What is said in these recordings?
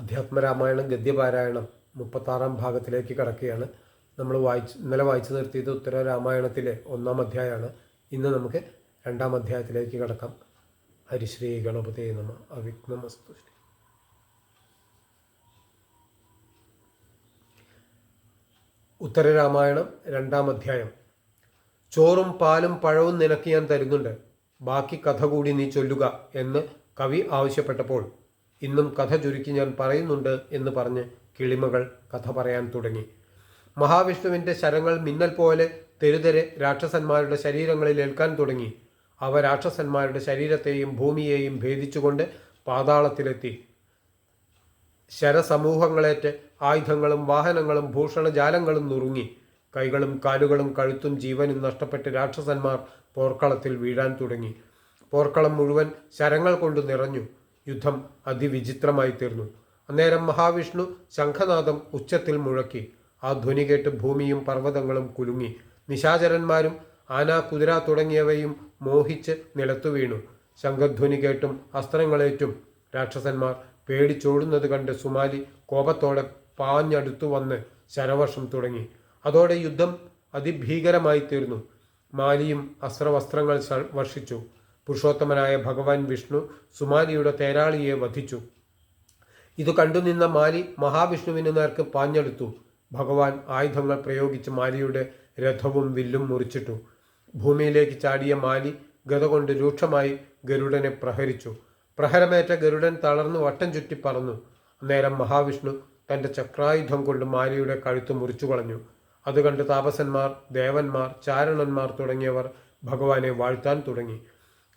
അധ്യാത്മരാമായണം ഗദ്യപാരായണം മുപ്പത്താറാം ഭാഗത്തിലേക്ക് കടക്കുകയാണ്. നമ്മൾ വായിച്ച് ഇന്നലെ വായിച്ചു നിർത്തിയത് ഉത്തര രാമായണത്തിലെ ഒന്നാം അധ്യായമാണ്. ഇന്ന് നമുക്ക് രണ്ടാം അധ്യായത്തിലേക്ക് കടക്കാം. ഹരിശ്രീ ഗണപതി നമ. അവിഘ്നമസ്തു ഉത്തര രാമായണം രണ്ടാം അധ്യായം. ചോറും പാലും പഴവും നിനക്ക് ഞാൻ തരുന്നുണ്ട്. ബാക്കി കഥ കൂടി നീ ചൊല്ലുക എന്ന് കവി ആവശ്യപ്പെട്ടപ്പോൾ ഇന്നും കഥ ചുരുക്കി ഞാൻ പറയുന്നുണ്ട് എന്ന് പറഞ്ഞ് കിളിമകൾ കഥ പറയാൻ തുടങ്ങി. മഹാവിഷ്ണുവിന്റെ ശരങ്ങൾ മിന്നൽ പോലെ തെരുതെരെ രാക്ഷസന്മാരുടെ ശരീരങ്ങളിൽ ഏൽക്കാൻ തുടങ്ങി. അവ രാക്ഷസന്മാരുടെ ശരീരത്തെയും ഭൂമിയെയും ഭേദിച്ചുകൊണ്ട് പാതാളത്തിലെത്തി. ശരസമൂഹങ്ങളേറ്റ് ആയുധങ്ങളും വാഹനങ്ങളും ഭൂഷണജാലങ്ങളും നുറുങ്ങി. കൈകളും കാലുകളും കഴുത്തും ജീവനും നഷ്ടപ്പെട്ട് രാക്ഷസന്മാർ പോർക്കളത്തിൽ വീഴാൻ തുടങ്ങി. പോർക്കളം മുഴുവൻ ശരങ്ങൾ കൊണ്ട് നിറഞ്ഞു. യുദ്ധം അതിവിചിത്രമായി തീർന്നു. അന്നേരം മഹാവിഷ്ണു ശംഖനാഥം ഉച്ചത്തിൽ മുഴക്കി. ആ ധ്വനി കേട്ട് ഭൂമിയും പർവതങ്ങളും കുലുങ്ങി. നിശാചരന്മാരും ആന കുതിര തുടങ്ങിയവയും മോഹിച്ച് നിലത്തു വീണു. ശംഖധ്വനി കേട്ടും അസ്ത്രങ്ങളേറ്റും രാക്ഷസന്മാർ പേടിച്ചോടുന്നത് കണ്ട് സുമാലി കോപത്തോടെ പാഞ്ഞടുത്തു വന്ന് ശരവർഷം തുടങ്ങി. അതോടെ യുദ്ധം അതിഭീകരമായി തീർന്നു. മാലിയും അസ്ത്രവസ്ത്രങ്ങൾ വർഷിച്ചു. പുരുഷോത്തമനായ ഭഗവാൻ വിഷ്ണു സുമാലിയുടെ തേരാളിയെ വധിച്ചു. ഇത് കണ്ടുനിന്ന മാലി മഹാവിഷ്ണുവിന് നേർക്ക് പാഞ്ഞെടുത്തു. ഭഗവാൻ ആയുധങ്ങൾ പ്രയോഗിച്ച് മാലിയുടെ രഥവും വില്ലും മുറിച്ചിട്ടു. ഭൂമിയിലേക്ക് ചാടിയ മാലി ഗത കൊണ്ട് രൂക്ഷമായി ഗരുഡനെ പ്രഹരിച്ചു. പ്രഹരമേറ്റ ഗരുഡൻ തളർന്നു വട്ടം ചുറ്റി പറന്നു. അന്നേരം മഹാവിഷ്ണു തന്റെ ചക്രായുധം കൊണ്ട് മാലിയുടെ കഴുത്ത് മുറിച്ചു കളഞ്ഞു. അതുകണ്ട് താപസന്മാർ ദേവന്മാർ ചാരണന്മാർ തുടങ്ങിയവർ ഭഗവാനെ വാഴ്ത്താൻ തുടങ്ങി.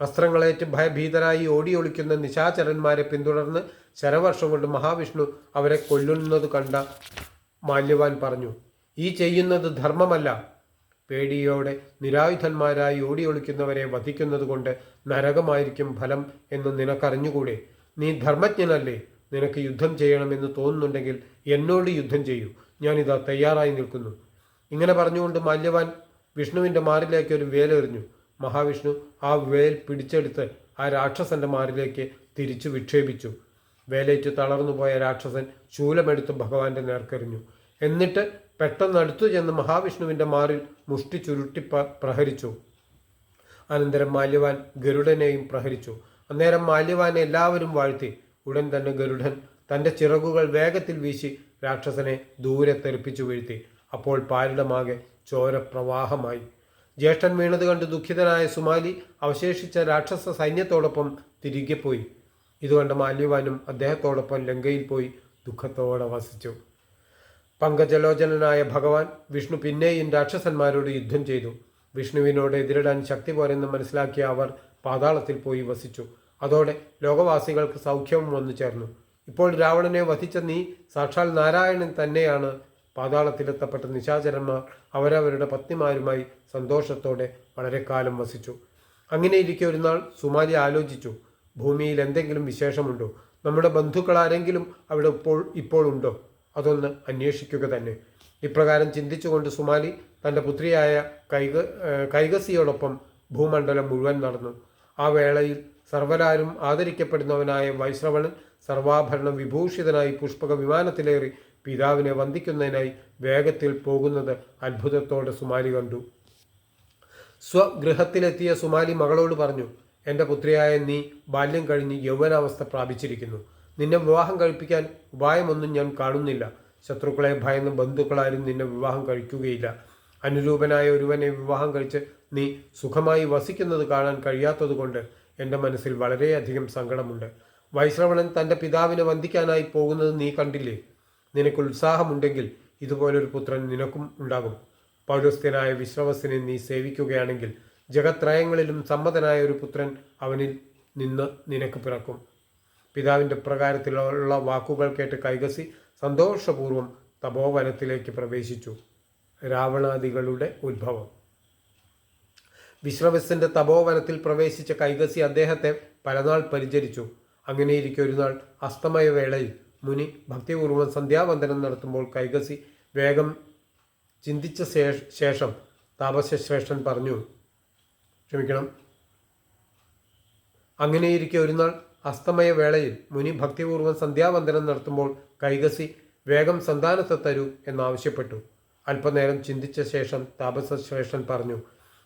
അസ്ത്രങ്ങളേറ്റ് ഭയഭീതരായി ഓടിയൊളിക്കുന്ന നിശാചരന്മാരെ പിന്തുടർന്ന് ശരവർഷം കൊണ്ട് മഹാവിഷ്ണു അവരെ കൊല്ലുന്നത് കണ്ട മാല്യവാൻ പറഞ്ഞു ഈ ചെയ്യുന്നത് ധർമ്മമല്ല. പേടിയോടെ നിരായുധന്മാരായി ഓടിയൊളിക്കുന്നവരെ വധിക്കുന്നത് കൊണ്ട് നരകമായിരിക്കും ഫലം എന്ന് നിനക്കറിഞ്ഞുകൂടെ? നീ ധർമ്മജ്ഞനല്ലേ? നിനക്ക് യുദ്ധം ചെയ്യണമെന്ന് തോന്നുന്നുണ്ടെങ്കിൽ എന്നോട് യുദ്ധം ചെയ്യൂ. ഞാനിതാ തയ്യാറായി നിൽക്കുന്നു. ഇങ്ങനെ പറഞ്ഞുകൊണ്ട് മാല്യവാൻ വിഷ്ണുവിന്റെ മാറിലേക്ക് ഒരു വേലെറിഞ്ഞു മഹാവിഷ്ണു ആ വേൽ പിടിച്ചെടുത്ത് ആ രാക്ഷസന്റെ മാറിലേക്ക് തിരിച്ചു വിക്ഷേപിച്ചു. വേലേറ്റ് തളർന്നുപോയ രാക്ഷസൻ ശൂലമെടുത്ത് ഭഗവാന്റെ നേർക്കെറിഞ്ഞു എന്നിട്ട് പെട്ടെന്ന് അടുത്തു ചെന്ന് മഹാവിഷ്ണുവിന്റെ മാറിൽ മുഷ്ടി ചുരുട്ടി പ്രഹരിച്ചു. അനന്തരം മാല്യവാൻ ഗരുഡനെയും പ്രഹരിച്ചു. അന്നേരം മാല്യവാനെ എല്ലാവരും വാഴ്ത്തി. ഉടൻ തന്നെ ഗരുഡൻ തന്റെ ചിറകുകൾ വേഗത്തിൽ വീശി രാക്ഷസനെ ദൂരെ തെറിപ്പിച്ചു വീഴ്ത്തി. അപ്പോൾ പാരിടമാകെ ചോര പ്രവാഹമായി ജ്യേഷ്ഠൻ വീണത് കണ്ട് ദുഃഖിതനായ സുമാലി അവശേഷിച്ച രാക്ഷസ സൈന്യത്തോടൊപ്പം തിരികെ പോയി. ഇതുകണ്ട മാല്യവാനും അദ്ദേഹത്തോടൊപ്പം ലങ്കയിൽ പോയി ദുഃഖത്തോടെ വസിച്ചു. പങ്കജലോചനായ ഭഗവാൻ വിഷ്ണു പിന്നെയും രാക്ഷസന്മാരോട് യുദ്ധം ചെയ്തു. വിഷ്ണുവിനോട് എതിരിടാൻ ശക്തി പോരെന്ന് മനസ്സിലാക്കിയ അവർ പാതാളത്തിൽ പോയി വസിച്ചു. അതോടെ ലോകവാസികൾക്ക് സൗഖ്യവും വന്നു ചേർന്നു. ഇപ്പോൾ രാവണനെ വധിച്ച നീ സാക്ഷാൽ നാരായണൻ തന്നെയാണ് പാതാളത്തിലെത്തപ്പെട്ട നിശാചരന്മാർ അവരവരുടെ പത്നിമാരുമായി സന്തോഷത്തോടെ വളരെ കാലം വസിച്ചു. അങ്ങനെയിരിക്കെ ഒരു നാൾ സുമാലി ആലോചിച്ചു ഭൂമിയിൽ എന്തെങ്കിലും വിശേഷമുണ്ടോ? നമ്മുടെ ബന്ധുക്കൾ ആരെങ്കിലും അവിടെ ഇപ്പോൾ ഇപ്പോഴുണ്ടോ അതൊന്ന് അന്വേഷിക്കുക തന്നെ. ഇപ്രകാരം ചിന്തിച്ചുകൊണ്ട് സുമാലി തന്റെ പുത്രിയായ കൈക കൈകസിയോടൊപ്പം ഭൂമണ്ഡലം മുഴുവൻ നടന്നു. ആ വേളയിൽ സർവരാരും ആദരിക്കപ്പെടുന്നവനായ വൈശ്രവണൻ സർവാഭരണ വിഭൂഷിതനായി പുഷ്പക വിമാനത്തിലേറി പിതാവിനെ വന്ദിക്കുന്നതിനായി വേഗത്തിൽ പോകുന്നത് അത്ഭുതത്തോടെ സുമാലി കണ്ടു. സ്വഗൃഹത്തിലെത്തിയ സുമാലി മകളോട് പറഞ്ഞു എന്റെ പുത്രിയായ നീ ബാല്യം കഴിഞ്ഞ് യൗവനാവസ്ഥ പ്രാപിച്ചിരിക്കുന്നു. നിന്നെ വിവാഹം കഴിപ്പിക്കാൻ ഉപായമൊന്നും ഞാൻ കാണുന്നില്ല. ശത്രുക്കളെ ഭയന്ന് ബന്ധുക്കളാരും നിന്നെ വിവാഹം കഴിക്കുകയില്ല. അനുരൂപനായ ഒരുവനെ വിവാഹം കഴിച്ച് നീ സുഖമായി വസിക്കുന്നത് കാണാൻ കഴിയാത്തതുകൊണ്ട് എന്റെ മനസ്സിൽ വളരെയധികം സങ്കടമുണ്ട്. വൈശ്രവണൻ തന്റെ പിതാവിനെ വന്ദിക്കാനായി പോകുന്നത് നീ കണ്ടില്ലേ? നിനക്ക് ഉത്സാഹമുണ്ടെങ്കിൽ ഇതുപോലൊരു പുത്രൻ നിനക്കും ഉണ്ടാകും. പൗരസ്ത്യനായ വിശ്രവസിനെ നീ സേവിക്കുകയാണെങ്കിൽ ജഗത്രയങ്ങളിലും സമ്മതനായ ഒരു പുത്രൻ അവനിൽ നിന്ന് നിനക്ക് പിറക്കും. പിതാവിന്റെ പ്രകാരത്തിലുള്ള വാക്കുകൾ കേട്ട് കൈകസി സന്തോഷപൂർവം തപോവനത്തിലേക്ക് പ്രവേശിച്ചു. രാവണാദികളുടെ ഉത്ഭവം. വിശ്രവസിന്റെ തപോവനത്തിൽ പ്രവേശിച്ച കൈകസി അദ്ദേഹത്തെ പലനാൾ പരിചരിച്ചു. അങ്ങനെയിരിക്കെ ഒരു നാൾ അസ്തമയ വേളയിൽ മുനി ഭക്തിപൂർവം സന്ധ്യാവന്ദനം നടത്തുമ്പോൾ കൈകസി വേഗം ചിന്തിച്ച ശേഷം താപസശ്രേഷ്ഠൻ പറഞ്ഞു ക്ഷമിക്കണം. അങ്ങനെയിരിക്കെ ഒരു നാൾ അസ്തമയ വേളയിൽ മുനി ഭക്തിപൂർവം സന്ധ്യാവന്ദനം നടത്തുമ്പോൾ കൈകസി വേഗം സന്താനത്തെ തരൂ എന്നാവശ്യപ്പെട്ടു. അല്പനേരം ചിന്തിച്ച ശേഷം താപസശ്രേഷ്ഠൻ പറഞ്ഞു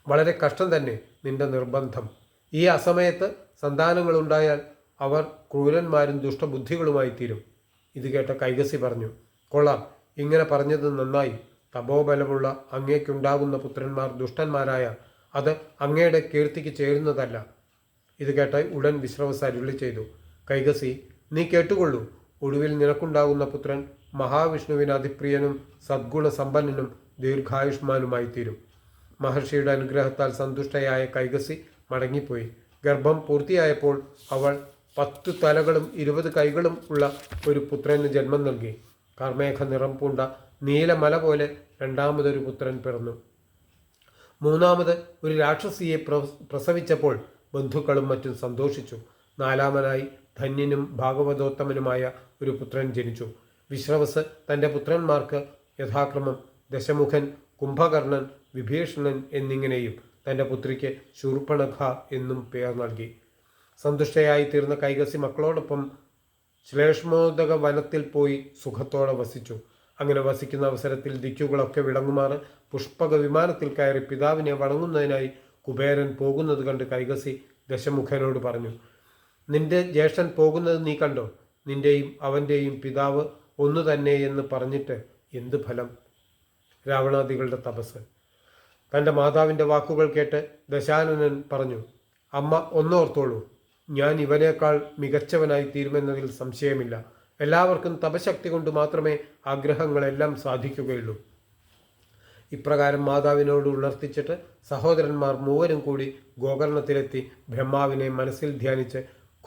വളരെ കഷ്ടം തന്നെ നിന്റെ നിർബന്ധം. ഈ അസമയത്ത് സന്താനങ്ങളുണ്ടായാൽ അവർ ക്രൂരന്മാരും ദുഷ്ടബുദ്ധികളുമായി തീരും ഇത് കേട്ട കൈകസി പറഞ്ഞു കൊള്ളാം. ഇങ്ങനെ പറഞ്ഞത് നന്നായി. തപോബലമുള്ള അങ്ങേക്കുണ്ടാകുന്ന പുത്രന്മാർ ദുഷ്ടന്മാരായ അത് അങ്ങയുടെ കീർത്തിക്ക് ചേരുന്നതല്ല. ഇത് കേട്ട ഉടൻ വിശ്രവസ് അരുളി ചെയ്തു കൈകസി നീ കേട്ടുകൊള്ളൂ. ഒടുവിൽ നിനക്കുണ്ടാകുന്ന പുത്രൻ മഹാവിഷ്ണുവിന് അതിപ്രിയനും സദ്ഗുണസമ്പന്നനും ദീർഘായുഷ്മാനുമായി തീരും മഹർഷിയുടെ അനുഗ്രഹത്താൽ സന്തുഷ്ടയായ കൈകസി മടങ്ങിപ്പോയി. ഗർഭം പൂർത്തിയായപ്പോൾ അവൾ പത്തു തലകളും ഇരുപത് കൈകളും ഉള്ള ഒരു പുത്രന് ജന്മം നൽകി. കർമേഘ നിറം പൂണ്ട നീലമല പോലെ രണ്ടാമതൊരു പുത്രൻ പിറന്നു. മൂന്നാമത് ഒരു രാക്ഷസിയെ പ്രസവിച്ചപ്പോൾ ബന്ധുക്കളും മറ്റും സന്തോഷിച്ചു. നാലാമനായി ധന്യനും ഭാഗവതോത്തമനുമായ ഒരു പുത്രൻ ജനിച്ചു. വിശ്രവസ് തന്റെ പുത്രന്മാർക്ക് യഥാക്രമം ദശമുഖൻ കുംഭകർണൻ വിഭീഷണൻ എന്നിങ്ങനെയും തന്റെ പുത്രിക്ക് ശൂർപ്പണഖ എന്നും പേർ നൽകി. സന്തുഷ്ടയായി തീർന്ന കൈകസി മക്കളോടൊപ്പം ശ്ലേഷ്മോദക വനത്തിൽ പോയി സുഖത്തോടെ വസിച്ചു. അങ്ങനെ വസിക്കുന്ന അവസരത്തിൽ ദിക്കുകളൊക്കെ വിളങ്ങുമാറ് പുഷ്പക വിമാനത്തിൽ കയറി പിതാവിനെ വണങ്ങുന്നതിനായി കുബേരൻ പോകുന്നത് കണ്ട് കൈകസി ദശമുഖനോട് പറഞ്ഞു നിന്റെ ജ്യേഷ്ഠൻ പോകുന്നത് നീ കണ്ടോ? നിന്റെയും അവന്റെയും പിതാവ് ഒന്നു തന്നെ എന്ന് പറഞ്ഞിട്ട് എന്ത് ഫലം? രാവണാദികളുടെ തപസ്. തന്റെ മാതാവിന്റെ വാക്കുകൾ കേട്ട് ദശാനനൻ പറഞ്ഞു അമ്മ ഒന്നോർത്തോളൂ. ഞാൻ ഇവനേക്കാൾ മികച്ചവനായി തീരുമെന്നതിൽ സംശയമില്ല. എല്ലാവർക്കും തപശക്തി കൊണ്ട് മാത്രമേ ആഗ്രഹങ്ങളെല്ലാം സാധിക്കുകയുള്ളൂ. ഇപ്രകാരം മാതാവിനോട് ഉണർത്തിച്ചിട്ട് സഹോദരന്മാർ മൂവരും കൂടി ഗോകർണത്തിലെത്തി ബ്രഹ്മാവിനെ മനസ്സിൽ ധ്യാനിച്ച്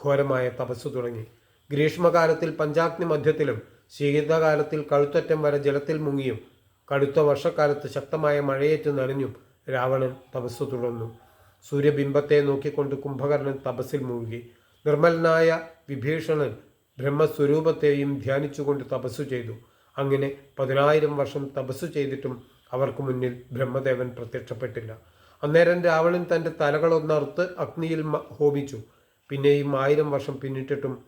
ഘോരമായ തപസ്സു തുടങ്ങി. ഗ്രീഷ്മകാലത്തിൽ പഞ്ചാഗ്നി മധ്യത്തിലും ശീതകാലത്തിൽ കഴുത്തറ്റം വരെ ജലത്തിൽ മുങ്ങിയും കടുത്ത വർഷക്കാലത്ത് ശക്തമായ മഴയേറ്റ് നനഞ്ഞും രാവണൻ തപസ് തുടർന്നു. സൂര്യബിംബത്തെ നോക്കിക്കൊണ്ട് കുംഭകർണൻ തപസ്സിൽ മുഴുകി. നിർമ്മലനായ വിഭീഷണൻ ബ്രഹ്മസ്വരൂപത്തെയും ധ്യാനിച്ചുകൊണ്ട് തപസ്സു ചെയ്തു. അങ്ങനെ പതിനായിരം വർഷം തപസ്സു ചെയ്തിട്ടും അവർക്ക് മുന്നിൽ ബ്രഹ്മദേവൻ പ്രത്യക്ഷപ്പെട്ടില്ല. അന്നേരം രാവണൻ തന്റെ തലകളൊന്നറുത്ത് അഗ്നിയിൽ ഹോമിച്ചു പിന്നെയും ആയിരം വർഷം പിന്നിട്ടിട്ടും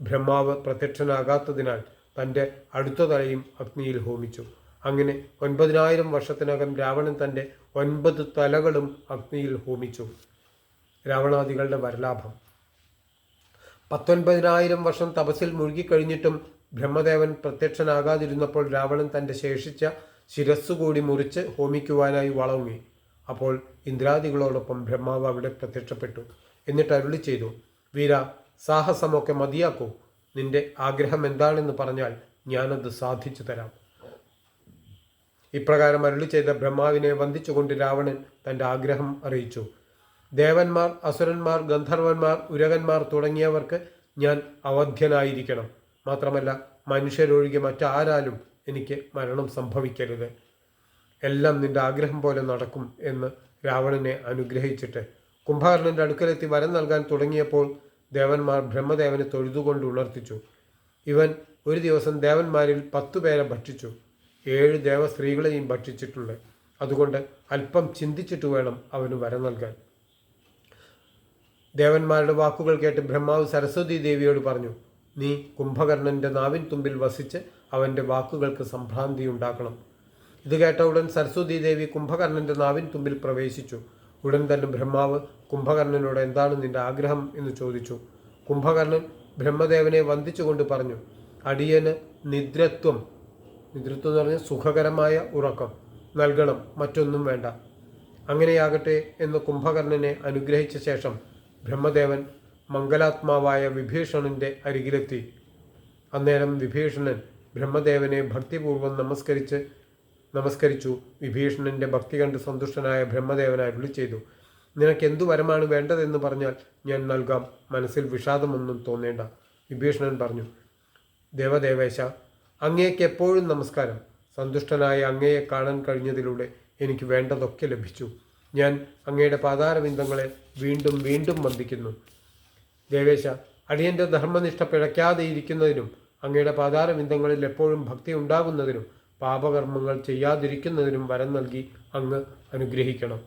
ബ്രഹ്മാവ് പ്രത്യക്ഷനാകാത്തതിനാൽ തന്റെ അടുത്ത തലയും അഗ്നിയിൽ ഹോമിച്ചു അങ്ങനെ ഒൻപതിനായിരം വർഷത്തിനകം രാവണൻ തന്റെ ഒൻപത് തലകളും അഗ്നിയിൽ ഹോമിച്ചു. രാവണാദികളുടെ വരലാഭം. പത്തൊൻപതിനായിരം വർഷം തപസ്സിൽ മുഴുകിക്കഴിഞ്ഞിട്ടും ബ്രഹ്മദേവൻ പ്രത്യക്ഷനാകാതിരുന്നപ്പോൾ രാവണൻ തന്റെ ശേഷിച്ച ശിരസ്സുകൂടി മുറിച്ച് ഹോമിക്കുവാനായി വളങ്ങി അപ്പോൾ ഇന്ദ്രാദികളോടൊപ്പം ബ്രഹ്മാവ് അവിടെ പ്രത്യക്ഷപ്പെട്ടു. എന്നിട്ട് അരുളി ചെയ്തു വീര സാഹസമൊക്കെ മതിയാക്കൂ. നിന്റെ ആഗ്രഹം എന്താണെന്ന് പറഞ്ഞാൽ ഞാനത് സാധിച്ചു തരാം. ഇപ്രകാരം അരുളി ചെയ്ത ബ്രഹ്മാവിനെ വന്ദിച്ചുകൊണ്ട് രാവണൻ തന്റെ ആഗ്രഹം അറിയിച്ചു. ദേവന്മാർ അസുരന്മാർ ഗന്ധർവന്മാർ ഉരകന്മാർ തുടങ്ങിയവർക്ക് ഞാൻ അവധ്യനായിരിക്കണം. മാത്രമല്ല മനുഷ്യരൊഴികെ മറ്റാരാലും എനിക്ക് മരണം സംഭവിക്കരുത്. എല്ലാം നിന്റെ ആഗ്രഹം പോലെ നടക്കും എന്ന് രാവണനെ അനുഗ്രഹിച്ചിട്ട് കുംഭകർണന്റെ അടുക്കലെത്തി വരം നൽകാൻ തുടങ്ങിയപ്പോൾ ദേവന്മാർ ബ്രഹ്മദേവനെ തൊഴുതുകൊണ്ട് ഉണർത്തിച്ചു. ഇവൻ ഒരു ദിവസം ദേവന്മാരിൽ പത്തു പേരെ ഭക്ഷിച്ചു. ഏഴ് ദേവസ്ത്രീകളെയും ഭക്ഷിച്ചിട്ടുണ്ട്. അതുകൊണ്ട് അല്പം ചിന്തിച്ചിട്ട് വേണം അവന് വരം നൽകാൻ. ദേവന്മാരുടെ വാക്കുകൾ കേട്ട് ബ്രഹ്മാവ് സരസ്വതി ദേവിയോട് പറഞ്ഞു നീ കുംഭകർണന്റെ നാവിൻ തുമ്പിൽ വസിച്ച് അവന്റെ വാക്കുകൾക്ക് സംഭ്രാന്തി ഉണ്ടാക്കണം. ഇത് കേട്ട ഉടൻ സരസ്വതി ദേവി കുംഭകർണന്റെ നാവിൻ തുമ്പിൽ പ്രവേശിച്ചു. ഉടൻ തന്നെ ബ്രഹ്മാവ് കുംഭകർണനോട് എന്താണ് നിന്റെ ആഗ്രഹം? എന്ന് ചോദിച്ചു. കുംഭകർണൻ ബ്രഹ്മദേവനെ വന്ദിച്ചുകൊണ്ട് പറഞ്ഞു അടിയന് നിദ്രത്വം നിദ്രത്വം പറഞ്ഞാൽ സുഖകരമായ ഉറക്കം നൽകണം മറ്റൊന്നും വേണ്ട. അങ്ങനെയാകട്ടെ എന്ന് കുംഭകർണനെ അനുഗ്രഹിച്ച ശേഷം ബ്രഹ്മദേവൻ മംഗലാത്മാവായ വിഭീഷണന്റെ അരികിലെത്തി. അന്നേരം വിഭീഷണൻ ബ്രഹ്മദേവനെ ഭക്തിപൂർവം നമസ്കരിച്ച് നമസ്കരിച്ചു. വിഭീഷണന്റെ ഭക്തി കണ്ട് സന്തുഷ്ടനായ ബ്രഹ്മദേവൻ അരുളി ചെയ്തു. നിനക്ക് എന്തു വരമാണ് വേണ്ടതെന്ന് പറഞ്ഞാൽ ഞാൻ നൽകാം. മനസ്സിൽ വിഷാദമൊന്നും തോന്നേണ്ട വിഭീഷണൻ പറഞ്ഞു. ദേവദേവേശ അങ്ങേക്ക് എപ്പോഴും നമസ്കാരം. സന്തുഷ്ടനായ അങ്ങയെ കാണാൻ കഴിഞ്ഞതിലൂടെ എനിക്ക് വേണ്ടതൊക്കെ ലഭിച്ചു. ഞാൻ അങ്ങയുടെ പാതാരബിന്ദങ്ങളെ വീണ്ടും വീണ്ടും വന്ദിക്കുന്നു. ദേവേശ അടിയന്റെ ധർമ്മനിഷ്ഠ പിഴയ്ക്കാതെ ഇരിക്കുന്നതിനും അങ്ങയുടെ പാതാരബിന്ദങ്ങളിൽ എപ്പോഴും ഭക്തി ഉണ്ടാകുന്നതിനും പാപകർമ്മങ്ങൾ ചെയ്യാതിരിക്കുന്നതിനും വരം നൽകി അങ്ങ് അനുഗ്രഹിക്കണം.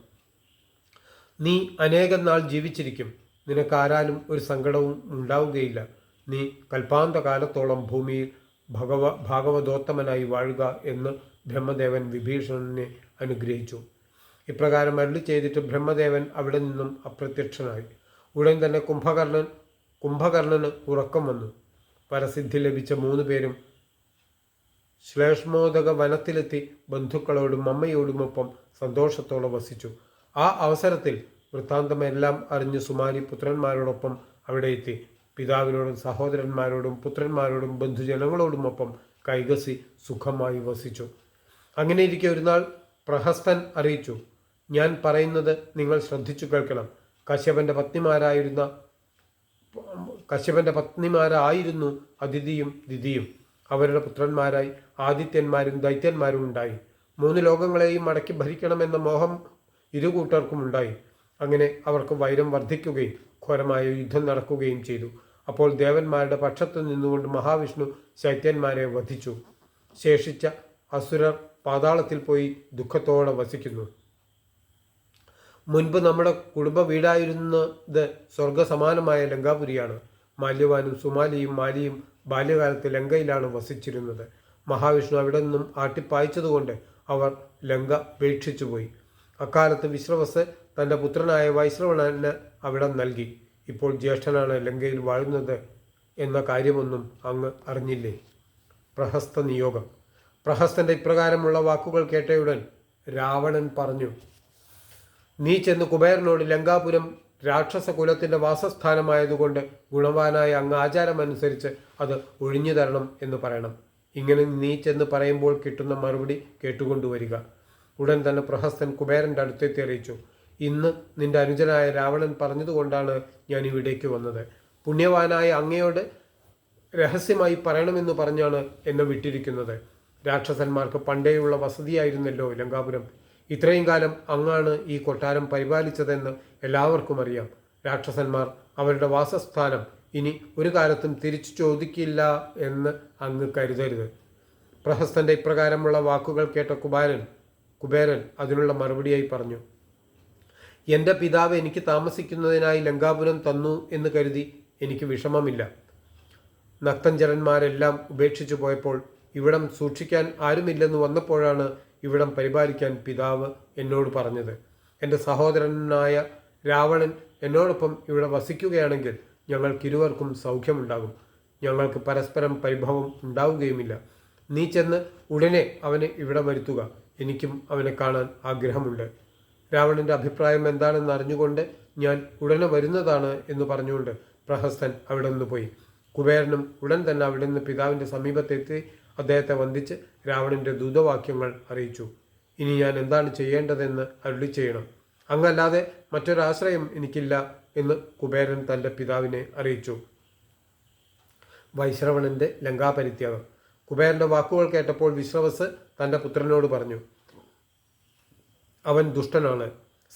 നീ അനേകം നാൾ ജീവിച്ചിരിക്കും. നിനക്കാരാലും ഒരു സങ്കടവും ഉണ്ടാവുകയില്ല. നീ കൽപ്പാന്ത കാലത്തോളം ഭൂമിയിൽ ഭഗവ ഭാഗവതോത്തമനായി വാഴുക എന്ന് ബ്രഹ്മദേവൻ വിഭീഷണനെ അനുഗ്രഹിച്ചു. ഇപ്രകാരം അരുളി ചെയ്തിട്ട് ബ്രഹ്മദേവൻ അവിടെ നിന്നും അപ്രത്യക്ഷനായി. ഉടൻ തന്നെ കുംഭകർണൻ കുംഭകർണന് ഉറക്കം വന്നു. പരസിദ്ധി ലഭിച്ച മൂന്ന് പേരും ശ്ലേഷ്മോദക വനത്തിലെത്തി ബന്ധുക്കളോടും അമ്മയോടുമൊപ്പം സന്തോഷത്തോടെ വസിച്ചു. ആ അവസരത്തിൽ വൃത്താന്തമെല്ലാം അറിഞ്ഞ് സുമാരി പുത്രന്മാരോടൊപ്പം അവിടെ എത്തി. പിതാവിനോടും സഹോദരന്മാരോടും പുത്രന്മാരോടും ബന്ധുജനങ്ങളോടുമൊപ്പം കൈകസി സുഖമായി വസിച്ചു. അങ്ങനെയിരിക്കെ ഒരു നാൾ പ്രഹസ്തൻ അറിയിച്ചു ഞാൻ പറയുന്നത് നിങ്ങൾ ശ്രദ്ധിച്ചു കേൾക്കണം. കശ്യപന്റെ പത്നിമാരായിരുന്ന കശ്യപന്റെ പത്നിമാരായിരുന്നു അതിഥിയും ദിതിയും അവരുടെ പുത്രന്മാരായി ആദിത്യന്മാരും ദൈത്യന്മാരും ഉണ്ടായി. മൂന്ന് ലോകങ്ങളെയും മടക്കി ഭരിക്കണമെന്ന മോഹം ഇരു കൂട്ടർക്കും ഉണ്ടായി. അങ്ങനെ അവർക്ക് വൈരം വർദ്ധിക്കുകയും ഘോരമായ യുദ്ധം നടക്കുകയും ചെയ്തു. അപ്പോൾ ദേവന്മാരുടെ പക്ഷത്തു നിന്നുകൊണ്ട് മഹാവിഷ്ണു ശൈത്യന്മാരെ വധിച്ചു. ശേഷിച്ച അസുരർ പാതാളത്തിൽ പോയി ദുഃഖത്തോടെ വസിക്കുന്നു. മുൻപ് നമ്മുടെ കുടുംബ വീടായിരുന്നത് സ്വർഗസമാനമായ ലങ്കാപുരിയാണ്. മാല്യവാനും സുമാലിയും മാലിയും ബാല്യകാലത്ത് ലങ്കയിലാണ് വസിച്ചിരുന്നത്. മഹാവിഷ്ണു അവിടെ നിന്നും ആട്ടിപ്പായിച്ചതുകൊണ്ട് അവർ ലങ്ക ഉപേക്ഷിച്ചുപോയി അക്കാലത്ത് വിശ്രവസ് തന്റെ പുത്രനായ വൈശ്രവണന് അവിടെ നൽകി. ഇപ്പോൾ ജ്യേഷ്ഠനാണ് ലങ്കയിൽ വാഴുന്നത് എന്ന കാര്യമൊന്നും അങ്ങ് അറിഞ്ഞില്ലേ? പ്രഹസ്ത നിയോഗം. പ്രഹസ്തന്റെ ഇപ്രകാരമുള്ള വാക്കുകൾ കേട്ടയുടൻ രാവണൻ പറഞ്ഞു നീ ചെന്ന് കുബേരനോട് ലങ്കാപുരം രാക്ഷസ കുലത്തിന്റെ വാസസ്ഥാനമായതുകൊണ്ട് ഗുണവാനായ അങ്ങ് ആചാരമനുസരിച്ച് അത് ഒഴിഞ്ഞു തരണം എന്ന് പറയണം. ഇങ്ങനെ നീ ചെന്ന് പറയുമ്പോൾ കിട്ടുന്ന മറുപടി കേട്ടുകൊണ്ടുവരിക. ഉടൻ തന്നെ പ്രഹസ്തൻ കുബേരന്റെ അടുത്തെത്തി അറിയിച്ചു ഇന്ന് നിന്റെ അനുജനായ രാവണൻ പറഞ്ഞതുകൊണ്ടാണ് ഞാൻ ഇവിടേക്ക് വന്നത്. പുണ്യവാനായ അങ്ങയോട് രഹസ്യമായി പറയണമെന്ന് പറഞ്ഞാണ് എന്നെ വിട്ടിരിക്കുന്നത്. രാക്ഷസന്മാർക്ക് പണ്ടേയുള്ള വസതിയായിരുന്നല്ലോ ലങ്കാപുരം. ഇത്രയും കാലം അങ്ങാണ് ഈ കൊട്ടാരം പരിപാലിച്ചതെന്ന് എല്ലാവർക്കും അറിയാം. രാക്ഷസന്മാർ അവരുടെ വാസസ്ഥാനം ഇനി ഒരു കാലത്തും തിരിച്ചു ചോദിക്കില്ല എന്ന് അങ്ങ് കരുതരുത്. പ്രഹസ്തന്റെ ഇപ്രകാരമുള്ള വാക്കുകൾ കേട്ട കുബാരൻ കുബേരൻ അതിനുള്ള മറുപടിയായി പറഞ്ഞു. എന്റെ പിതാവ് എനിക്ക് താമസിക്കുന്നതിനായി ലങ്കാപുരം തന്നു എന്ന് കരുതി എനിക്ക് വിഷമമില്ല. നക്തഞ്ചരന്മാരെല്ലാം ഉപേക്ഷിച്ചു പോയപ്പോൾ ഇവിടം സൂക്ഷിക്കാൻ ആരുമില്ലെന്ന് വന്നപ്പോഴാണ് ഇവിടം പരിപാലിക്കാൻ പിതാവ് എന്നോട് പറഞ്ഞത്. എന്റെ സഹോദരനായ രാവണൻ എന്നോടൊപ്പം ഇവിടെ വസിക്കുകയാണെങ്കിൽ ഞങ്ങൾക്കിരുവർക്കും സൗഖ്യമുണ്ടാകും. ഞങ്ങൾക്ക് പരസ്പരം പരിഭവം ഉണ്ടാവുകയുമില്ല. നീ ചെന്ന് ഉടനെ അവനെ ഇവിടെ വരുത്തുക. എനിക്കും അവനെ കാണാൻ ആഗ്രഹമുണ്ട്. രാവണന്റെ അഭിപ്രായം എന്താണെന്ന് അറിഞ്ഞുകൊണ്ട് ഞാൻ ഉടനെ വരുന്നതാണ് എന്ന് പറഞ്ഞുകൊണ്ട് പ്രഹസ്തൻ അവിടെ നിന്ന് പോയി. കുബേരനും ഉടൻ തന്നെ അവിടെ നിന്ന് പിതാവിന്റെ സമീപത്തെത്തി അദ്ദേഹത്തെ വന്ദിച്ച് രാവണന്റെ ദൂതവാക്യങ്ങൾ അറിയിച്ചു. ഇനി ഞാൻ എന്താണ് ചെയ്യേണ്ടതെന്ന് അരുളി ചെയ്യണം. അങ്ങല്ലാതെ മറ്റൊരാശ്രയം എനിക്കില്ല എന്ന് കുബേരൻ തന്റെ പിതാവിനെ അറിയിച്ചു. വൈശ്രവണന്റെ ലങ്കാപരിത്യാഗം. കുബേരന്റെ വാക്കുകൾ കേട്ടപ്പോൾ വിശ്രവസ് തന്റെ പുത്രനോട് പറഞ്ഞു അവൻ ദുഷ്ടനാണ്.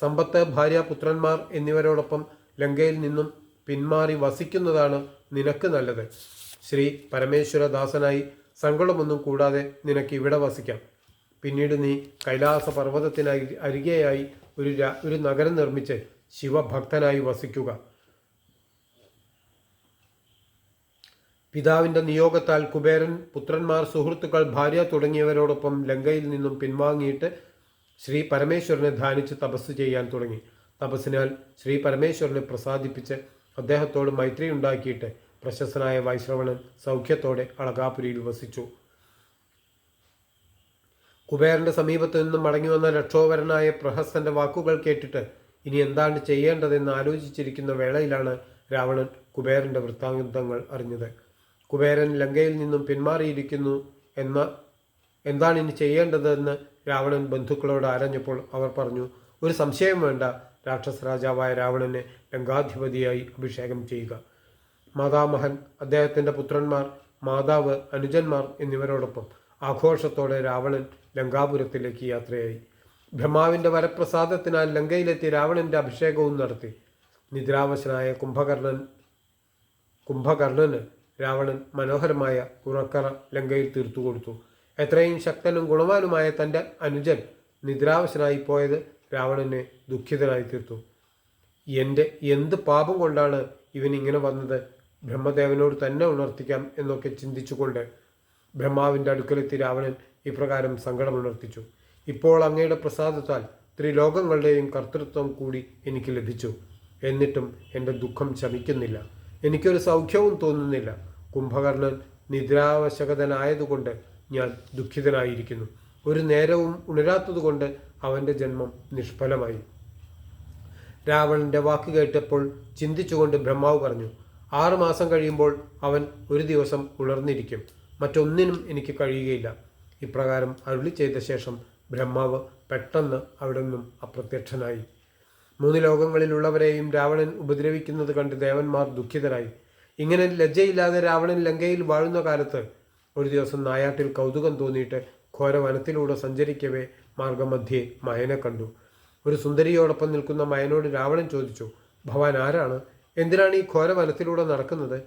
സമ്പത്ത് ഭാര്യ പുത്രന്മാർ എന്നിവരോടൊപ്പം ലങ്കയിൽ നിന്നും പിന്മാറി വസിക്കുന്നതാണ് നിനക്ക് നല്ലത്. ശ്രീ പരമേശ്വരദാസനായി സങ്കടമൊന്നും കൂടാതെ നിനക്ക് ഇവിടെ വസിക്കാം. പിന്നീട് നീ കൈലാസ പർവതത്തിനായി അരികെയായി ഒരു ഒരു നഗരം നിർമ്മിച്ച് ശിവഭക്തനായി വസിക്കുക. പിതാവിന്റെ നിയോഗത്താൽ കുബേരൻ പുത്രന്മാർ സുഹൃത്തുക്കൾ ഭാര്യ തുടങ്ങിയവരോടൊപ്പം ലങ്കയിൽ നിന്നും പിൻവാങ്ങിയിട്ട് ശ്രീ പരമേശ്വരനെ ധ്യാനിച്ച് തപസ് ചെയ്യാൻ തുടങ്ങി. തപസ്സിനാൽ ശ്രീ പരമേശ്വരനെ പ്രസാദിപ്പിച്ച് അദ്ദേഹത്തോട് മൈത്രി ഉണ്ടാക്കിയിട്ട് പ്രശസ്തനായ വൈശ്രവണൻ സൗഖ്യത്തോടെ അളകാപുരിയിൽ വസിച്ചു. കുബേരന്റെ സമീപത്ത് നിന്നും മടങ്ങി വന്ന രക്ഷോവരനായ പ്രഹസ്തന്റെ വാക്കുകൾ കേട്ടിട്ട് ഇനി എന്താണ് ചെയ്യേണ്ടതെന്ന് ആലോചിച്ചിരിക്കുന്ന വേളയിലാണ് രാവണൻ കുബേരന്റെ വൃത്താന്തങ്ങൾ അറിഞ്ഞത്. കുബേരൻ ലങ്കയിൽ നിന്നും പിന്മാറിയിരിക്കുന്നു എന്ന എന്താണ് ഇനി ചെയ്യേണ്ടതെന്ന് രാവണൻ ബന്ധുക്കളോട് ആരഞ്ഞപ്പോൾ അവർ പറഞ്ഞു ഒരു സംശയം വേണ്ട. രാക്ഷസ രാജാവായ രാവണനെ ലങ്കാധിപതിയായി അഭിഷേകം ചെയ്യുക. മാതാമഹൻ അദ്ദേഹത്തിന്റെ പുത്രന്മാർ മാതാവ് അനുജന്മാർ എന്നിവരോടൊപ്പം ആഘോഷത്തോടെ രാവണൻ ലങ്കാപുരത്തിലേക്ക് യാത്രയായി. ബ്രഹ്മാവിന്റെ വരപ്രസാദത്തിനാൽ ലങ്കയിലെത്തി രാവണന്റെ അഭിഷേകവും നടത്തി. നിദ്രാവശനായ കുംഭകർണൻ കുംഭകർണന് രാവണൻ മനോഹരമായ ഉറക്കറ ലങ്കയിൽ തീർത്തു കൊടുത്തു. എത്രയും ശക്തനും ഗുണവാനുമായ തന്റെ അനുജൻ നിദ്രാവശനായി പോയത് രാവണനെ ദുഃഖിതനായി തീർത്തു എന്റെ എന്ത് പാപം കൊണ്ടാണ് ഇവൻ ഇങ്ങനെ വന്നത്? ബ്രഹ്മദേവനോട് തന്നെ ഉണർത്തിക്കാം എന്നൊക്കെ ചിന്തിച്ചുകൊണ്ട് ബ്രഹ്മാവിന്റെ അടുക്കലെത്തി രാവണൻ ഇപ്രകാരം സങ്കടമുണർത്തിച്ചു ഇപ്പോൾ അങ്ങയുടെ പ്രസാദത്താൽ ത്രിലോകങ്ങളുടെയും കർത്തൃത്വം കൂടി എനിക്ക് ലഭിച്ചു. എന്നിട്ടും എന്റെ ദുഃഖം ശമിക്കുന്നില്ല. എനിക്കൊരു സൗഖ്യവും തോന്നുന്നില്ല. കുംഭകർണൻ നിദ്രാവശകതനായതുകൊണ്ട് ഞാൻ ദുഃഖിതനായിരിക്കുന്നു. ഒരു നേരവും ഉണരാത്തതുകൊണ്ട് അവന്റെ ജന്മം നിഷ്ഫലമായി. രാവണന്റെ വാക്ക് കേട്ടപ്പോൾ ചിന്തിച്ചുകൊണ്ട് ബ്രഹ്മാവ് പറഞ്ഞു ആറു മാസം കഴിയുമ്പോൾ അവൻ ഒരു ദിവസം ഉണർന്നിരിക്കും. മറ്റൊന്നിനും എനിക്ക് കഴിയുകയില്ല. ഇപ്രകാരം അരുളി ചെയ്ത ശേഷം ബ്രഹ്മാവ് പെട്ടെന്ന് അവിടെ നിന്നും അപ്രത്യക്ഷനായി. മൂന്ന് ലോകങ്ങളിലുള്ളവരെയും രാവണൻ ഉപദ്രവിക്കുന്നത് കണ്ട് ദേവന്മാർ ദുഃഖിതരായി. ഇങ്ങനെ ലജ്ജയില്ലാതെ രാവണൻ ലങ്കയിൽ വാഴുന്ന കാലത്ത് ഒരു ദിവസം നായാട്ടിൽ കൗതുകം തോന്നിയിട്ട് ഘോര വനത്തിലൂടെ സഞ്ചരിക്കവേ മാർഗമധ്യേ മയനെ കണ്ടു. ഒരു സുന്ദരിയോടൊപ്പം നിൽക്കുന്ന മയനോട് രാവണൻ ചോദിച്ചു ഭവാൻ ആരാണ്? എന്തിനാണ് ഈ ഘോര വനത്തിലൂടെ നടക്കുന്നത്?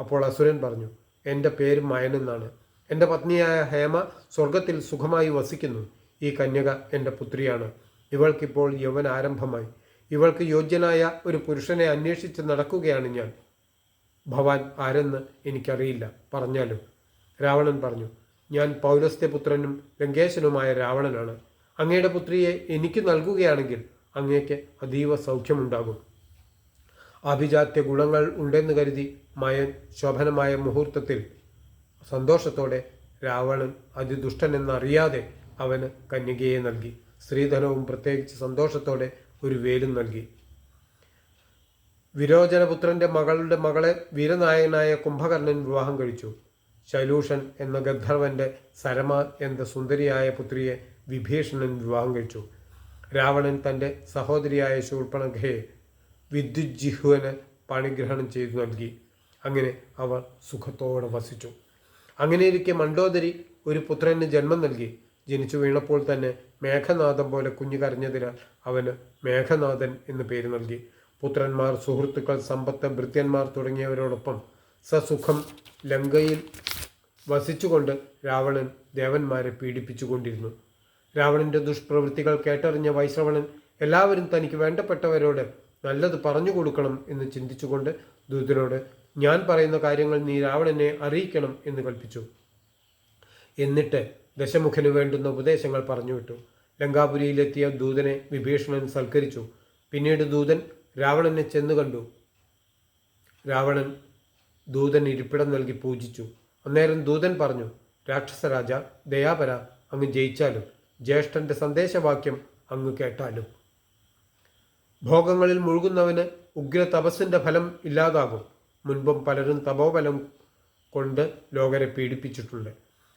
അപ്പോൾ അസുരൻ പറഞ്ഞു എന്റെ പേര് മയനെന്നാണ് എന്റെ പത്നിയായ ഹേമ സ്വർഗത്തിൽ സുഖമായി വസിക്കുന്നു. ഈ കന്യക എന്റെ പുത്രിയാണ്. ഇവൾക്കിപ്പോൾ യൗവൻ ആരംഭമായി. ഇവൾക്ക് യോഗ്യനായ ഒരു പുരുഷനെ അന്വേഷിച്ച് നടക്കുകയാണ് ഞാൻ. ഭവാൻ ആരെന്ന് എനിക്കറിയില്ല. പറഞ്ഞാലും? രാവണൻ പറഞ്ഞു ഞാൻ പൗലസ്ത്യ പുത്രനും ലങ്കേശനുമായ രാവണനാണ്. അങ്ങയുടെ പുത്രിയെ എനിക്ക് നൽകുകയാണെങ്കിൽ അങ്ങേക്ക് അതീവ സൗഖ്യമുണ്ടാകും. അഭിജാത്യ ഗുണങ്ങൾ ഉണ്ടെന്ന് കരുതി മയൻ ശോഭനമായ മുഹൂർത്തത്തിൽ സന്തോഷത്തോടെ രാവണൻ അതിദുഷ്ടനെന്നറിയാതെ അവന് കന്യകയെ നൽകി സ്ത്രീധനവും പ്രത്യേകിച്ച് സന്തോഷത്തോടെ ഒരു വേലും നൽകി. വിരോചനപുത്രന്റെ മകളുടെ മകളെ വീരനായകനായ കുംഭകർണൻ വിവാഹം കഴിച്ചു. ശൈലൂഷൻ എന്ന ഗന്ധർവന്റെ സരമ എന്ന സുന്ദരിയായ പുത്രിയെ വിഭീഷണൻ വിവാഹം കഴിച്ചു രാവണൻ തന്റെ സഹോദരിയായ ശൂർപ്പണഖയെ വിദ്യുജിഹുവിന് പണിഗ്രഹണം ചെയ്തു നൽകി. അങ്ങനെ അവർ സുഖത്തോടെ വസിച്ചു. അങ്ങനെയിരിക്കെ മണ്ഡോദരി ഒരു പുത്രന് ജന്മം നൽകി. ജനിച്ചു വീണപ്പോൾ തന്നെ മേഘനാഥം പോലെ കുഞ്ഞു കരഞ്ഞതിനാൽ അവന് മേഘനാഥൻ എന്ന് പേര് നൽകി. പുത്രന്മാർ സുഹൃത്തുക്കൾ സമ്പത്ത് ഭൃത്യന്മാർ തുടങ്ങിയവരോടൊപ്പം സസുഖം ലങ്കയിൽ വസിച്ചുകൊണ്ട് രാവണൻ ദേവന്മാരെ പീഡിപ്പിച്ചുകൊണ്ടിരുന്നു. രാവണന്റെ ദുഷ്പ്രവൃത്തികൾ കേട്ടറിഞ്ഞ വൈശ്രവണൻ എല്ലാവരും തനിക്ക് വേണ്ടപ്പെട്ടവരോട് നല്ലത് പറഞ്ഞു കൊടുക്കണം എന്ന് ചിന്തിച്ചുകൊണ്ട് ദൂതനോട് ഞാൻ പറയുന്ന കാര്യങ്ങൾ നീ രാവണനെ അറിയിക്കണം എന്ന് കൽപ്പിച്ചു. എന്നിട്ട് ദശമുഖന് വേണ്ടുന്ന ഉപദേശങ്ങൾ പറഞ്ഞുവിട്ടു ലങ്കാപുരിയിലെത്തിയ ദൂതനെ വിഭീഷണൻ സൽക്കരിച്ചു. പിന്നീട് ദൂതൻ രാവണനെ ചെന്നു കണ്ടു. രാവണൻ ദൂതൻ ഇരിപ്പിടം നൽകി പൂജിച്ചു. അന്നേരം ദൂതൻ പറഞ്ഞു രാക്ഷസരാജ ദയാപര അങ്ങ് ജയിച്ചാലും ജ്യേഷ്ഠന്റെ സന്ദേശവാക്യം അങ്ങ് കേട്ടാലും. ഭോഗങ്ങളിൽ മുഴുകുന്നവന് ഉഗ്ര തപസ്സിന്റെ ഫലം ഇല്ലാതാകും. മുൻപും പലരും തപോബലം കൊണ്ട് ലോകരെ പീഡിപ്പിച്ചിട്ടുണ്ട്.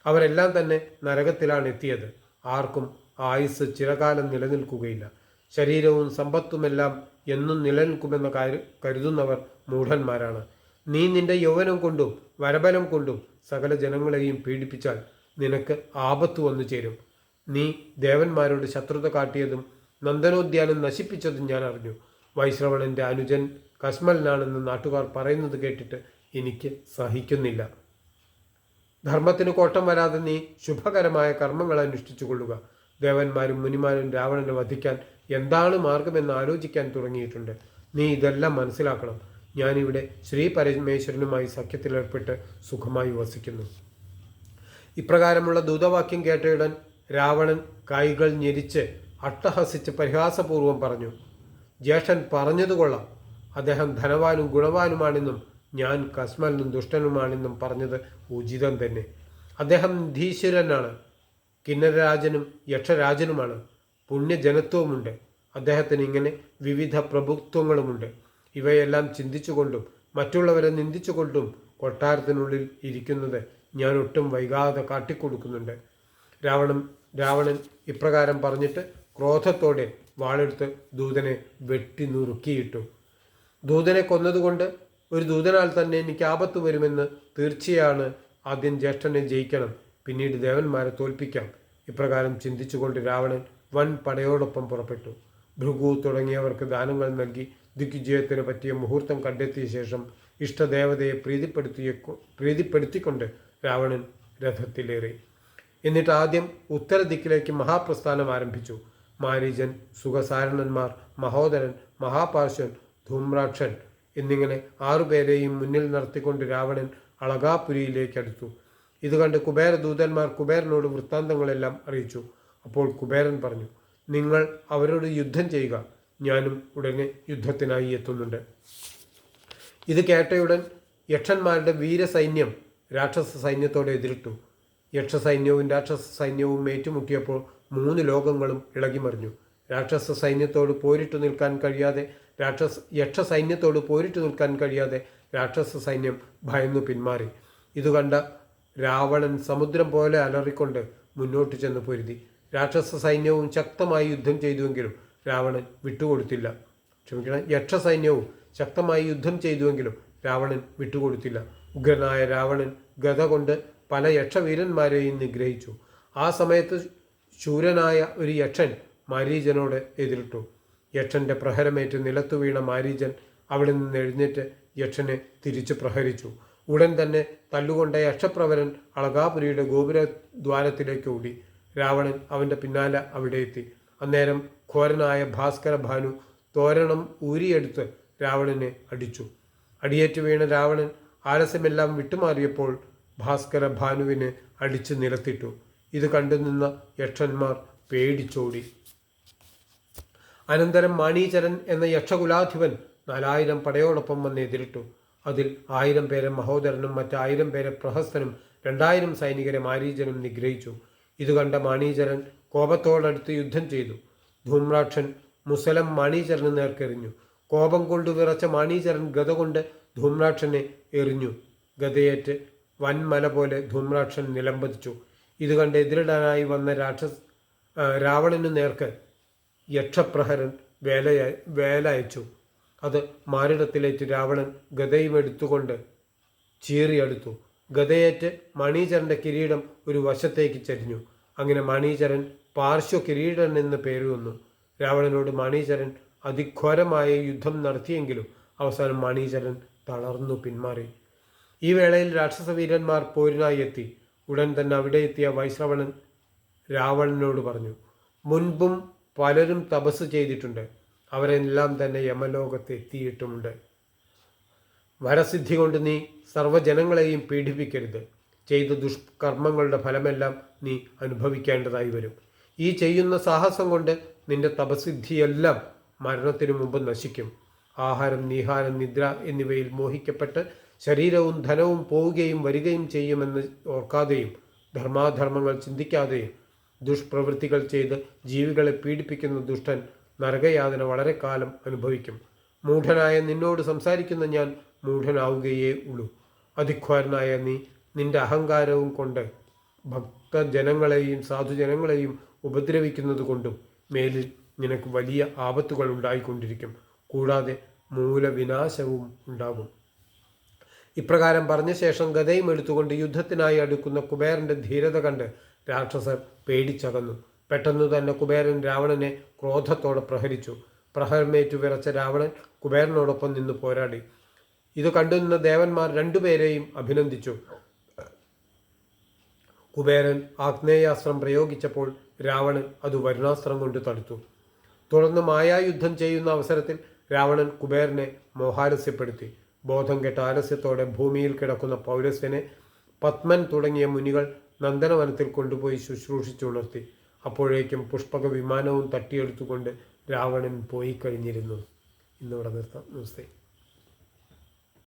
അവരെല്ലാം തന്നെ നരകത്തിലാണ് എത്തിയത് ആർക്കും ആയുസ് ചിരകാലം നിലനിൽക്കുകയില്ല. ശരീരവും സമ്പത്തുമെല്ലാം എന്നും നിലനിൽക്കുമെന്ന് കരു കരുതുന്നവർ മൂഢന്മാരാണ്. നീ നിന്റെ യൗവനം കൊണ്ടും വരബലം കൊണ്ടും സകല ജനങ്ങളെയും പീഡിപ്പിച്ചാൽ നിനക്ക് ആപത്ത് വന്നു ചേരും. നീ ദേവന്മാരോട് ശത്രുത കാട്ടിയതും നന്ദനോദ്യാനം നശിപ്പിച്ചതും ഞാൻ അറിഞ്ഞു. വൈശ്രവണന്റെ അനുജൻ കസ്മലിനാണെന്ന് നാട്ടുകാർ പറയുന്നത് കേട്ടിട്ട് എനിക്ക് സഹിക്കുന്നില്ല. ധർമ്മത്തിന് കോട്ടം വരാതെ നീ ശുഭകരമായ കർമ്മങ്ങൾ അനുഷ്ഠിച്ചു കൊള്ളുക. ദേവന്മാരും മുനിമാരും രാവണനെ വധിക്കാൻ എന്താണ് മാർഗമെന്ന് ആലോചിക്കാൻ തുടങ്ങിയിട്ടുണ്ട്. നീ ഇതെല്ലാം മനസ്സിലാക്കണം. ഞാനിവിടെ ശ്രീ പരമേശ്വരനുമായി സഖ്യത്തിലേർപ്പെട്ട് സുഖമായി വസിക്കുന്നു. ഇപ്രകാരമുള്ള ദൂതവാക്യം കേട്ടയുടൻ രാവണൻ കൈകൾ ഞെരിച്ച് അട്ടഹസിച്ച് പരിഹാസപൂർവം പറഞ്ഞു ജ്യേഷ്ഠൻ പറഞ്ഞതു കൊള്ളാം. അദ്ദേഹം ധനവാനും ഗുണവാനുമാണെന്നും ഞാൻ കസ്മലിനും ദുഷ്ടനുമാണെന്നും പറഞ്ഞത് ഉചിതം തന്നെ. അദ്ദേഹം ധീശ്വരനാണ് കിന്നരരാജനും യക്ഷരാജനുമാണ് പുണ്യജനത്വവുമുണ്ട്. അദ്ദേഹത്തിന് ഇങ്ങനെ വിവിധ പ്രഭുത്വങ്ങളുമുണ്ട്. ഇവയെല്ലാം ചിന്തിച്ചുകൊണ്ടും മറ്റുള്ളവരെ നിന്ദിച്ചുകൊണ്ടും കൊട്ടാരത്തിനുള്ളിൽ ഇരിക്കുന്നത് ഞാൻ ഒട്ടും വൈകാതെ കാട്ടിക്കൊടുക്കുന്നുണ്ട്. രാവണൻ രാവണൻ ഇപ്രകാരം പറഞ്ഞിട്ട് ക്രോധത്തോടെ വാളെടുത്ത് ദൂതനെ വെട്ടി നുറുക്കിയിട്ടു. ദൂതനെ കൊന്നതുകൊണ്ട് ഒരു ദൂതനാൽ തന്നെ എനിക്ക് ആപത്ത് വരുമെന്ന് തീർച്ചയാണ് ആദ്യം ജ്യേഷ്ഠനെ ജയിക്കണം പിന്നീട് ദേവന്മാരെ തോൽപ്പിക്കാം. ഇപ്രകാരം ചിന്തിച്ചുകൊണ്ട് രാവണൻ വൻ പടയോടൊപ്പം പുറപ്പെട്ടു. ഭൃഗു തുടങ്ങിയവർക്ക് ദാനങ്ങൾ നൽകി ദിഗ്വിജയത്തിന് പറ്റിയ മുഹൂർത്തം കണ്ടെത്തിയ ശേഷം ഇഷ്ടദേവതയെ പ്രീതിപ്പെടുത്തിയ പ്രീതിപ്പെടുത്തിക്കൊണ്ട് രാവണൻ രഥത്തിലേറി. എന്നിട്ട് ആദ്യം ഉത്തര ദിക്കിലേക്ക് മഹാപ്രസ്ഥാനം ആരംഭിച്ചു. മാരീജൻ സുഖസാരണന്മാർ മഹോദരൻ മഹാപാർശ്വൻ ധൂമ്രാക്ഷൻ എന്നിങ്ങനെ ആറുപേരെയും മുന്നിൽ നിർത്തിക്കൊണ്ട് രാവണൻ അളകാപുരിയിലേക്ക് അടുത്തു ഇത് കണ്ട് കുബേര ദൂതന്മാർ കുബേരനോട് വൃത്താന്തങ്ങളെല്ലാം അറിയിച്ചു. അപ്പോൾ കുബേരൻ പറഞ്ഞു നിങ്ങൾ അവരോട് യുദ്ധം ചെയ്യുക. ഞാനും ഉടനെ യുദ്ധത്തിനായി എത്തുന്നുണ്ട്. ഇത് കേട്ടയുടൻ യക്ഷന്മാരുടെ വീരസൈന്യം രാക്ഷസ സൈന്യത്തോടെ എതിരിട്ടു. യക്ഷസൈന്യവും രാക്ഷസ സൈന്യവും ഏറ്റുമുട്ടിയപ്പോൾ മൂന്ന് ലോകങ്ങളും ഇളകിമറിഞ്ഞു. രാക്ഷസ സൈന്യത്തോട് പോരിട്ടു നിൽക്കാൻ കഴിയാതെ രാക്ഷസ യക്ഷ സൈന്യത്തോട് പോരിട്ടു നിൽക്കാൻ കഴിയാതെ രാക്ഷസ സൈന്യം ഭയന്നു പിന്മാറി. ഇത് കണ്ട രാവണൻ സമുദ്രം പോലെ അലറിക്കൊണ്ട് മുന്നോട്ട് ചെന്ന് പൊരുതി. രാക്ഷസ സൈന്യവും ശക്തമായി യുദ്ധം ചെയ്തുവെങ്കിലും രാവണൻ വിട്ടുകൊടുത്തില്ല. ക്ഷമിക്കണം യക്ഷസൈന്യവും ശക്തമായി യുദ്ധം ചെയ്തുവെങ്കിലും രാവണൻ വിട്ടുകൊടുത്തില്ല. ഉഗ്രനായ രാവണൻ ഗത കൊണ്ട് പല യക്ഷവീരന്മാരെയും നിഗ്രഹിച്ചു. ആ സമയത്ത് ശൂരനായ ഒരു യക്ഷൻ മാരീജനോട് എതിരിട്ടു. യക്ഷന്റെ പ്രഹരമേറ്റ് നിലത്തു വീണ മാരീജൻ അവിടെ നിന്ന് എഴുന്നേറ്റ് യക്ഷനെ തിരിച്ചു പ്രഹരിച്ചു. ഉടൻ തന്നെ തല്ലുകൊണ്ട യക്ഷപ്രവരൻ അളകാപുരിയുടെ ഗോപുരദ്വാരത്തിലേക്ക് ഓടി. രാവണൻ അവന്റെ പിന്നാലെ അവിടെ എത്തി. അന്നേരം ഘോരനായ ഭാസ്കര ഭാനു തോരണം ഊരിയെടുത്ത് രാവണനെ അടിച്ചു. അടിയേറ്റ് വീണ രാവണൻ ആലസ്യമെല്ലാം വിട്ടുമാറിയപ്പോൾ ഭാസ്കര ഭാനുവിനെ അടിച്ചു നിലത്തിട്ടു. ഇത് കണ്ടുനിന്ന യക്ഷന്മാർ പേടിച്ചോടി. അനന്തരം മാണീചരൻ എന്ന യക്ഷകുലാധിപൻ നാലായിരം പടയോടൊപ്പം വന്ന് എതിരിട്ടു. അതിൽ ആയിരം പേരെ മഹോദരനും മറ്റായിരം പേരെ പ്രഹസ്തനും രണ്ടായിരം സൈനികരെ മാരീചനും നിഗ്രഹിച്ചു. ഇത് കണ്ട മാണീചരൻ കോപത്തോടടുത്ത് യുദ്ധം ചെയ്തു. ധൂമ്രാക്ഷൻ മുസലം മാണീചരന് നേർക്കെറിഞ്ഞു. കോപം കൊണ്ട് വിറച്ച മാണീചരൻ ഗത കൊണ്ട് ധൂമ്രാക്ഷനെ എറിഞ്ഞു. ഗതയേറ്റ് വൻമല പോലെ ധൂമ്രാക്ഷൻ നിലംപതിച്ചു. ഇത് കണ്ട് എതിരിടാനായി വന്ന രാക്ഷസ് രാവണനു നേർക്ക് യക്ഷപ്രഹരൻ വേലയ വേലയച്ചു. അത് മാരിടത്തിലേറ്റ് രാവണൻ ഗതയും എടുത്തുകൊണ്ട് ചീറിയെടുത്തു. ഗതയേറ്റ് മണീചരന്റെ കിരീടം ഒരു വശത്തേക്ക് ചരിഞ്ഞു. അങ്ങനെ മണീചരൻ പാർശ്വ കിരീടൻ എന്ന് പേര് വന്നു. രാവണനോട് മണീചരൻ അതിഘോരമായ യുദ്ധം നടത്തിയെങ്കിലും അവസാനം മണീചരൻ തളർന്നു പിന്മാറി. ഈ വേളയിൽ രാക്ഷസവീരന്മാർ പോരിനായി എത്തി. ഉടൻ തന്നെ അവിടെ എത്തിയ വൈശ്രവണൻ രാവണനോട് പറഞ്ഞു മുൻപും പലരും തപസ് ചെയ്തിട്ടുണ്ട്. അവരെല്ലാം തന്നെ യമലോകത്ത് എത്തിയിട്ടുമുണ്ട്. വരസിദ്ധി കൊണ്ട് നീ സർവജനങ്ങളെയും പീഡിപ്പിക്കരുത്. ചെയ്ത ദുഷ്കർമ്മങ്ങളുടെ ഫലമെല്ലാം നീ അനുഭവിക്കേണ്ടതായി വരും. ഈ ചെയ്യുന്ന സാഹസം കൊണ്ട് നിന്റെ തപസിദ്ധിയെല്ലാം മരണത്തിനു മുമ്പ് നശിക്കും. ആഹാരം നീഹാരം നിദ്ര എന്നിവയിൽ മോഹിക്കപ്പെട്ട് ശരീരവും ധനവും പോവുകയും വരികയും ചെയ്യുമെന്ന് ഓർക്കാതെയും ധർമാധർമ്മങ്ങൾ ചിന്തിക്കാതെയും ദുഷ്പ്രവൃത്തികൾ ചെയ്ത് ജീവികളെ പീഡിപ്പിക്കുന്ന ദുഷ്ടൻ നരകയാതന വളരെ കാലം അനുഭവിക്കും. മൂഢനായ നിന്നോട് സംസാരിക്കുന്ന ഞാൻ മൂഢനാവുകയേ ഉള്ളൂ. അതിഘോരനായ നീ നിന്റെ അഹങ്കാരവും കൊണ്ട് ഭക്തജനങ്ങളെയും സാധുജനങ്ങളെയും ഉപദ്രവിക്കുന്നത് കൊണ്ടും മേലിൽ നിനക്ക് വലിയ ആപത്തുകൾ ഉണ്ടായിക്കൊണ്ടിരിക്കും. കൂടാതെ മൂലവിനാശവും ഉണ്ടാകും. ഇപ്രകാരം പറഞ്ഞ ശേഷം ഗതയും എടുത്തുകൊണ്ട് യുദ്ധത്തിനായി അടുക്കുന്ന കുബേരന്റെ ധീരത കണ്ട് രാക്ഷസർ പേടിച്ചകന്നു. പെട്ടെന്ന് തന്നെ കുബേരൻ രാവണനെ ക്രോധത്തോടെ പ്രഹരിച്ചു. പ്രഹരമേറ്റു വിറച്ച രാവണൻ കുബേരനോടൊപ്പം നിന്ന് പോരാടി. ഇത് കണ്ടുനിന്ന ദേവന്മാർ രണ്ടുപേരെയും അഭിനന്ദിച്ചു. കുബേരൻ ആഗ്നേയാസ്ത്രം പ്രയോഗിച്ചപ്പോൾ രാവണൻ അത് വരുണാസ്ത്രം കൊണ്ട് തടുത്തു. തുടർന്ന് മായായുദ്ധം ചെയ്യുന്ന അവസരത്തിൽ രാവണൻ കുബേരനെ മോഹാലസ്യപ്പെടുത്തി ബോധം കെട്ട ആലസ്യത്തോടെ ഭൂമിയിൽ കിടക്കുന്ന പൗരസ്യനെ പത്മൻ തുടങ്ങിയ മുനികൾ നന്ദനവനത്തിൽ കൊണ്ടുപോയി ശുശ്രൂഷിച്ചുണർത്തി അപ്പോഴേക്കും പുഷ്പക വിമാനവും തട്ടിയെടുത്തുകൊണ്ട് രാവണൻ പോയി കഴിഞ്ഞിരുന്നു. ഇന്നിവിടെ നിർത്താം. നമസ്തേ.